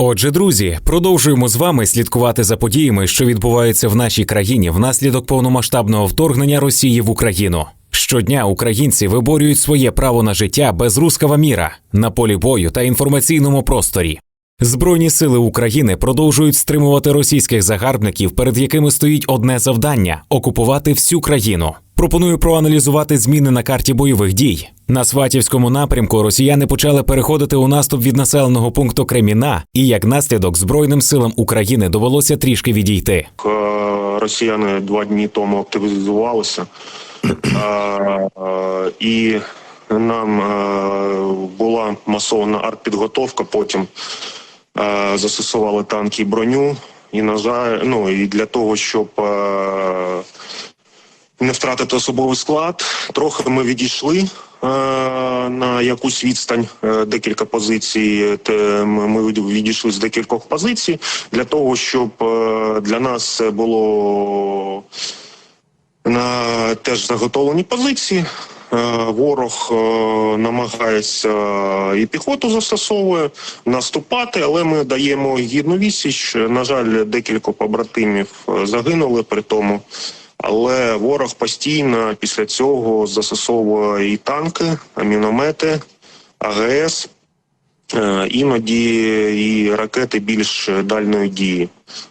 Отже, друзі, продовжуємо з вами слідкувати за подіями, що відбуваються в нашій країні внаслідок повномасштабного вторгнення Росії в Україну. Щодня українці виборюють своє право на життя без рускава міра на полі бою та інформаційному просторі. Збройні сили України продовжують стримувати російських загарбників, перед якими стоїть одне завдання окупувати всю країну. Пропоную проаналізувати зміни на карті бойових дій. На Сватівському напрямку росіяни почали переходити у наступ від населеного пункту Креміна, і як наслідок Збройним силам України довелося трішки відійти. Е, Росіяни два дні тому активізувалися, Е, е, і нам була масована артпідготовка. Потім застосували танки і броню. І на жаль, ну і для того, щоб не втратити особовий склад, трохи ми відійшли. е, На якусь відстань е, декілька позицій. Ми відійшли з декількох позицій для того, щоб е, для нас було на теж заготовлені позиції. Ворог намагається і піхоту застосовує наступати, але ми даємо гідну відсіч. На жаль, декілька побратимів загинули при тому. Але ворог постійно після цього застосовує і танки, міномети, АГС, е, іноді і ракети більш дальної дії.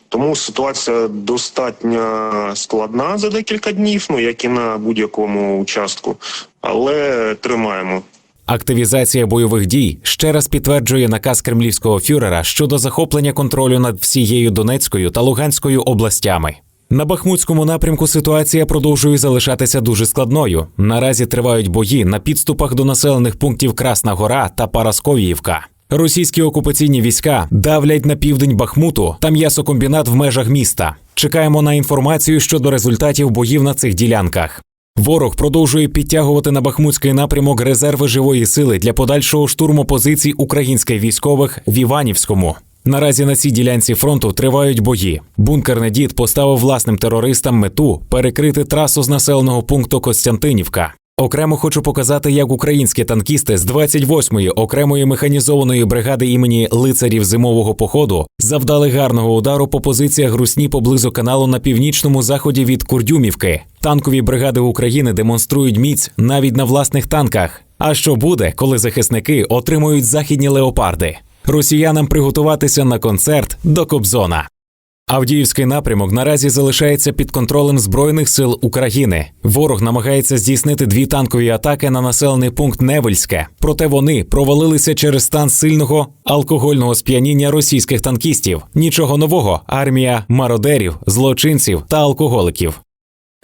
Тому ситуація достатньо складна за декілька днів, ну як і на будь-якому участку, але тримаємо. Активізація бойових дій ще раз підтверджує наказ кремлівського фюрера щодо захоплення контролю над всією Донецькою та Луганською областями. На Бахмутському напрямку ситуація продовжує залишатися дуже складною. Наразі тривають бої на підступах до населених пунктів Красна Гора та Парасковіївка. Російські окупаційні війська давлять на південь Бахмуту та м'ясокомбінат в межах міста. Чекаємо на інформацію щодо результатів боїв на цих ділянках. Ворог продовжує підтягувати на Бахмутський напрямок резерви живої сили для подальшого штурму позицій українських військових в Іванівському. Наразі на цій ділянці фронту тривають бої. Бункерний дід поставив власним терористам мету перекрити трасу з населеного пункту Костянтинівка. Окремо хочу показати, як українські танкісти з 28-ї окремої механізованої бригади імені лицарів зимового походу завдали гарного удару по позиціях Русні поблизу каналу на північному заході від Курдюмівки. Танкові бригади України демонструють міць навіть на власних танках. А що буде, коли захисники отримують західні леопарди? Росіянам приготуватися на концерт до Кобзона. Авдіївський напрямок наразі залишається під контролем Збройних сил України. Ворог намагається здійснити дві танкові атаки на населений пункт Невельське, проте вони провалилися через стан сильного алкогольного сп'яніння російських танкістів. Нічого нового армія мародерів, злочинців та алкоголиків.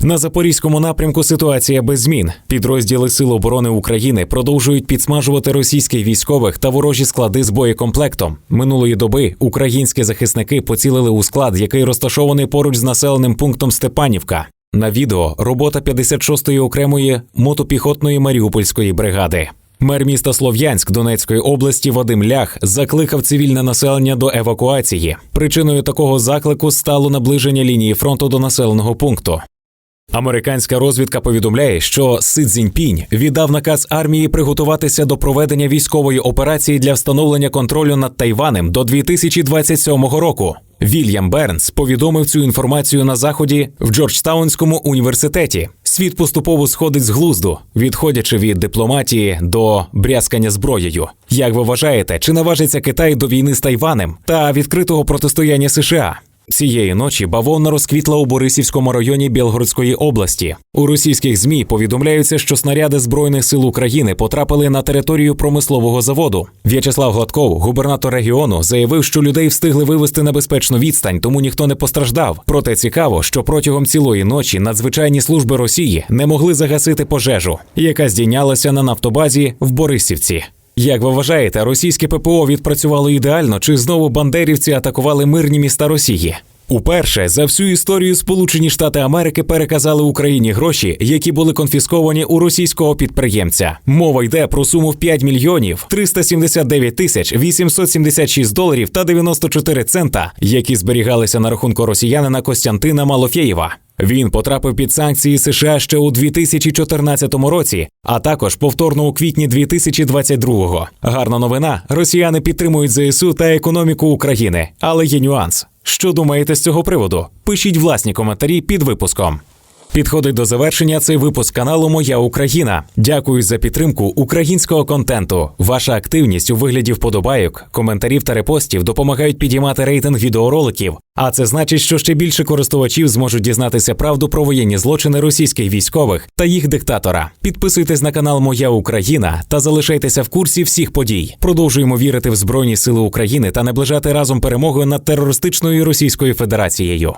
На запорізькому напрямку ситуація без змін. Підрозділи Сил оборони України продовжують підсмажувати російських військових та ворожі склади з боєкомплектом. Минулої доби українські захисники поцілили у склад, який розташований поруч з населеним пунктом Степанівка. На відео робота 56-ї окремої мотопіхотної Маріупольської бригади. Мер міста Слов'янськ Донецької області Вадим Лях закликав цивільне населення до евакуації. Причиною такого заклику стало наближення лінії фронту до населеного пункту. Американська розвідка повідомляє, що Си Цзіньпінь віддав наказ армії приготуватися до проведення військової операції для встановлення контролю над Тайванем до 2027 року. Вільям Бернс повідомив цю інформацію на заході в Джорджтаунському університеті. Світ поступово сходить з глузду, відходячи від дипломатії до брязкання зброєю. Як ви вважаєте, чи наважиться Китай до війни з Тайванем та відкритого протистояння США? Цієї ночі бавовна розквітла у Борисівському районі Білгородської області. У російських змі повідомляються, що снаряди збройних сил України потрапили на територію промислового заводу. В'ячеслав Гладков, губернатор регіону, заявив, що людей встигли вивести на безпечну відстань, тому ніхто не постраждав. Проте цікаво, що протягом цілої ночі надзвичайні служби Росії не могли загасити пожежу, яка здійнялася на нафтобазі в Борисівці. Як ви вважаєте, російське ППО відпрацювало ідеально, чи знову бандерівці атакували мирні міста Росії? Уперше за всю історію Сполучені Штати Америки переказали Україні гроші, які були конфісковані у російського підприємця. Мова йде про суму в 5 мільйонів 379 тисяч 876 доларів та 94 цента, які зберігалися на рахунку росіянина Костянтина Малофєєва. Він потрапив під санкції США ще у 2014 році, а також повторно у квітні 2022-го. Гарна новина: росіяни підтримують ЗСУ та економіку України, але є нюанс. Що думаєте з цього приводу? Пишіть власні коментарі під випуском. Підходить до завершення цей випуск каналу Моя Україна. Дякую за підтримку українського контенту. Ваша активність у вигляді вподобайок, коментарів та репостів допомагають підіймати рейтинг відеороликів. А це значить, що ще більше користувачів зможуть дізнатися правду про воєнні злочини російських військових та їх диктатора. Підписуйтесь на канал Моя Україна та залишайтеся в курсі всіх подій. Продовжуємо вірити в Збройні Сили України та наближати разом перемогу над терористичною Російською Федерацією.